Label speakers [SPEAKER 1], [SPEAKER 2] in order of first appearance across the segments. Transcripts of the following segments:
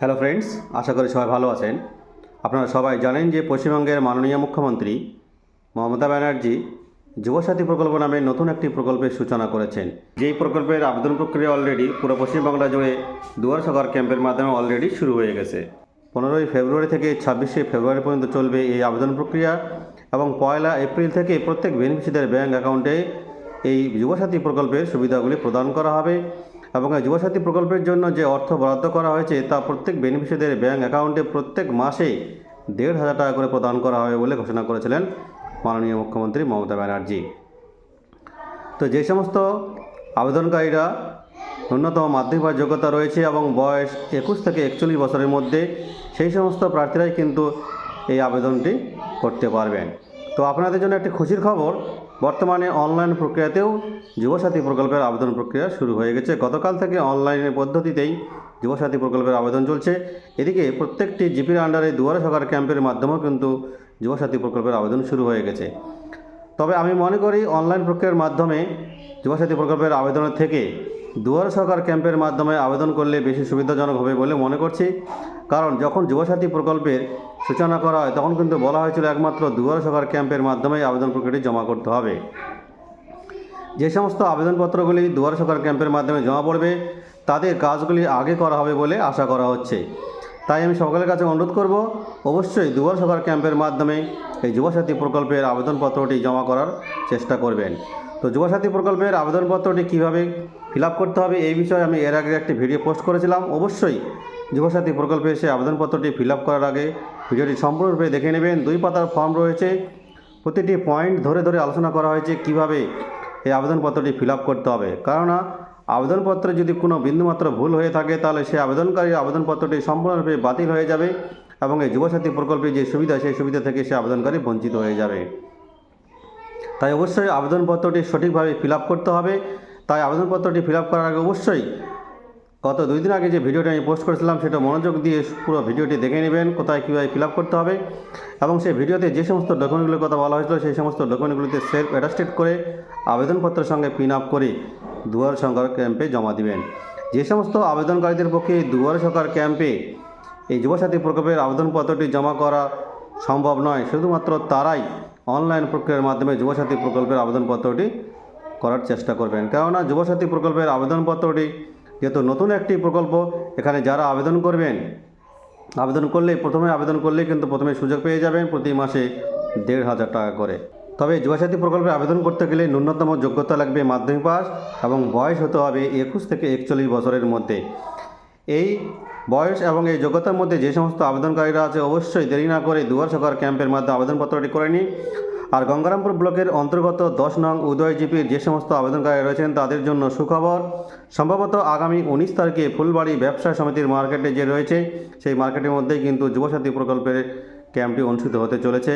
[SPEAKER 1] Hello friends আশা করি সবাই ভালো আছেন। আপনারা সবাই জানেন যে পশ্চিমবঙ্গের মাননীয় মুখ্যমন্ত্রী মমতা ব্যানার্জি যুবসাথী প্রকল্প নামে নতুন একটি প্রকল্পের সূচনা করেছেন। যেই প্রকল্পের আবেদন প্রক্রিয়া অলরেডি পুরো পশ্চিমবাংলা জুড়ে দুয়ার সরকার ক্যাম্পের মাধ্যমে অলরেডি শুরু হয়ে গেছে। পনেরোই ফেব্রুয়ারি থেকে ছাব্বিশে ফেব্রুয়ারি পর্যন্ত চলবে এই আবেদন প্রক্রিয়া এবং পয়লা এপ্রিল থেকে প্রত্যেক বেনিফিশিয়ারির ব্যাঙ্ক অ্যাকাউন্টে এই যুবসাথী প্রকল্পের সুবিধাগুলি প্রদান করা হবে। এবং এই যুবসাথী প্রকল্পের জন্য যে অর্থ বরাদ্দ করা হয়েছে, তা প্রত্যেক বেনিফিশিয়ারিদের ব্যাঙ্ক অ্যাকাউন্টে প্রত্যেক মাসে দেড় হাজার টাকা করে প্রদান করা হবে বলে ঘোষণা করেছিলেন মাননীয় মুখ্যমন্ত্রী মমতা ব্যানার্জি। তো যে সমস্ত আবেদনকারীরা ন্যূনতম মাধ্যমিক বা যোগ্যতা রয়েছে এবং বয়স একুশ থেকে একচল্লিশ বছরের মধ্যে, সেই সমস্ত প্রার্থীরাই কিন্তু এই আবেদনটি করতে পারবেন। তো আপনাদের জন্য একটি খুশির খবর বর্তমানে অনলাইন প্রক্রিয়াতেও যুবসাথী প্রকল্পের আবেদন প্রক্রিয়া শুরু হয়ে গেছে। গতকাল থেকে অনলাইনের পদ্ধতিতেই যুবসাথী প্রকল্পের আবেদন চলছে। এদিকে প্রত্যেকটি জিপির আন্ডারে দুয়ারে সরকার ক্যাম্পের মাধ্যমেও কিন্তু যুবসাথী প্রকল্পের আবেদন শুরু হয়ে গেছে। তবে আমি মনে করি, অনলাইন প্রক্রিয়ার মাধ্যমে যুবসাথী প্রকল্পের আবেদনের থেকে দুয়ারে সরকার ক্যাম্পের মাধ্যমে আবেদন করলে বেশি সুবিধাজনক হবে বলে মনে করছি। কারণ যখন যুবসাথী প্রকল্পের সূচনা করা হয়, তখন কিন্তু বলা হয়েছিল একমাত্র দুয়ার সরকার ক্যাম্পের মাধ্যমে আবেদন প্রক্রিয়াটি জমা করতে হবে। যে সমস্ত আবেদনপত্রগুলি দুয়ার সরকার ক্যাম্পের মাধ্যমে জমা পড়বে, তাদের কাজগুলি আগে করা হবে বলে আশা করা হচ্ছে। তাই আমি সকলের কাছে অনুরোধ করব, অবশ্যই দুয়ার সরকার ক্যাম্পের মাধ্যমে এই যুবসাথী প্রকল্পের আবেদনপত্রটি জমা করার চেষ্টা করবেন। তো যুবসাথী প্রকল্পের আবেদনপত্রটি কীভাবে ফিল করতে হবে এই বিষয়ে আমি এর আগে একটি ভিডিও পোস্ট করেছিলাম। অবশ্যই যুবসাথী প্রকল্পে এসে আবেদনপত্রটি ফিল করার আগে ভিডিওটি সম্পূর্ণরূপে দেখে নেবেন। দুই পাতার ফর্ম রয়েছে। প্রতিটি পয়েন্ট ধরে ধরে আলোচনা করা হয়েছে কীভাবে এই আবেদনপত্রটি ফিল করতে হবে। কেননা আবেদনপত্রে যদি কোনো বিন্দুমাত্র ভুল হয়ে থাকে, তাহলে সেই আবেদনকারী আবেদনপত্রটি সম্পূর্ণরূপে বাতিল হয়ে যাবে এবং এই যুবসাথী প্রকল্পের যে সুবিধা, সেই সুবিধা থেকে সে আবেদনকারী বঞ্চিত হয়ে যাবে। তাই অবশ্যই আবেদনপত্রটি সঠিকভাবে ফিল করতে হবে। তাই আবেদনপত্রটি ফিল করার আগে অবশ্যই গত দুই দিন আগে যে ভিডিওটি আমি পোস্ট করেছিলাম, সেটা মনোযোগ দিয়ে পুরো ভিডিওটি দেখে নেবেন, কোথায় কীভাবে ফিল করতে হবে। এবং সেই ভিডিওতে যে সমস্ত ডকুমেন্টগুলোর কথা বলা হয়েছিল, সেই সমস্ত ডকুমেন্টগুলিতে সেলফ অ্যাটাস্টেড করে আবেদনপত্রের সঙ্গে পিন আপ করে দুয়ার সরকার ক্যাম্পে জমা দিবেন। যে সমস্ত আবেদনকারীদের পক্ষে দুয়ার সরকার ক্যাম্পে এই যুবসাথী প্রকল্পের আবেদনপত্রটি জমা করা সম্ভব নয়, শুধুমাত্র তারাই অনলাইন প্রক্রিয়ার মাধ্যমে যুবসাথী প্রকল্পের আবেদনপত্রটি করার চেষ্টা করবেন। কেননা, যুবসাথী প্রকল্পের আবেদনপত্রটি যেহেতু নতুন একটি প্রকল্প, এখানে যারা আবেদন করবেন, আবেদন করলে প্রথমে আবেদন করলে কিন্তু প্রথমে সুযোগ পেয়ে যাবেন প্রতি মাসে দেড় হাজার টাকা করে। তবে যুবসাথী প্রকল্পে আবেদন করতে গেলে ন্যূনতম যোগ্যতা লাগবে মাধ্যমিক পাস এবং বয়স হতে হবে একুশ থেকে একচল্লিশ বছরের মধ্যে। এই বয়স এবং এই যোগ্যতার মধ্যে যে সমস্ত আবেদনকারীরা আছে, অবশ্যই দেরি না করে দুয়ার সরকার ক্যাম্পের মাধ্যমে আবেদনপত্রটি করে নিন। আর গঙ্গারামপুর ব্লকের অন্তর্গত দশ নং উদয় জিপির যে সমস্ত আবেদনকারী রয়েছেন, তাদের জন্য সুখবর। সম্ভবত আগামী উনিশ তারিখে ফুলবাড়ি ব্যবসা সমিতির মার্কেটে যে রয়েছে, সেই মার্কেটের মধ্যেই কিন্তু যুবসাথী প্রকল্পের ক্যাম্পটি অনুষ্ঠিত হতে চলেছে।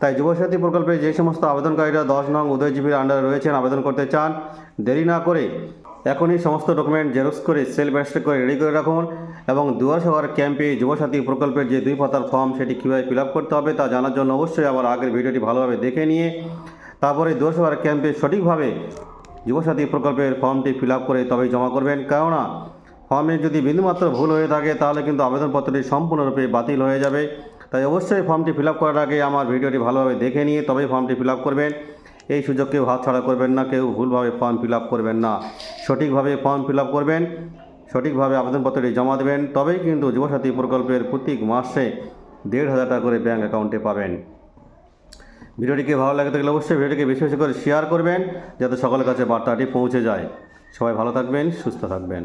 [SPEAKER 1] তাই যুবসাথী প্রকল্পে যে সমস্ত আবেদনকারীরা দশ নং উদয়জীবীর আন্ডারে রয়েছেন, আবেদন করতে চান, দেরি না করে এখনই সমস্ত ডকুমেন্ট জেরক্স করে সেল ব্যাস্ট করে রেডি করে রাখুন এবং দুয়ার সবার ক্যাম্পে যুবসাথী প্রকল্পের যে দুই পাতার ফর্ম সেটি কীভাবে ফিল করতে হবে তা জানার জন্য অবশ্যই আমার আগের ভিডিওটি ভালোভাবে দেখে নিয়ে তারপরে দুয়ার সবার ক্যাম্পে সঠিকভাবে যুবসাথী প্রকল্পের ফর্মটি ফিল করে তবেই জমা করবেন। কেননা ফর্মে যদি বিন্দুমাত্র ভুল হয়ে থাকে তাহলে কিন্তু আবেদনপত্রটি সম্পূর্ণরূপে বাতিল হয়ে যাবে। তাই অবশ্যই ফর্মটি ফিল করার আগে আমার ভিডিওটি ভালোভাবে দেখে নিয়ে তবেই ফর্মটি ফিল করবেন। এই সুযোগ কেউ হাতছাড়া করবেন না, কেউ ভুলভাবে ফর্ম ফিল করবেন না। সঠিকভাবে ফর্ম ফিল করবেন, সঠিকভাবে আবেদনপত্রটি জমা দেবেন, তবেই কিন্তু যুবসাথী প্রকল্পের প্রত্যেক মাসে দেড় হাজার টাকা করে ব্যাঙ্ক অ্যাকাউন্টে পাবেন। ভিডিওটিকে ভালো লাগে থাকলে অবশ্যই ভিডিওটিকে বেশি বেশি করে শেয়ার করবেন, যাতে সকলের কাছে বার্তাটি পৌঁছে যায়। সবাই ভালো থাকবেন, সুস্থ থাকবেন।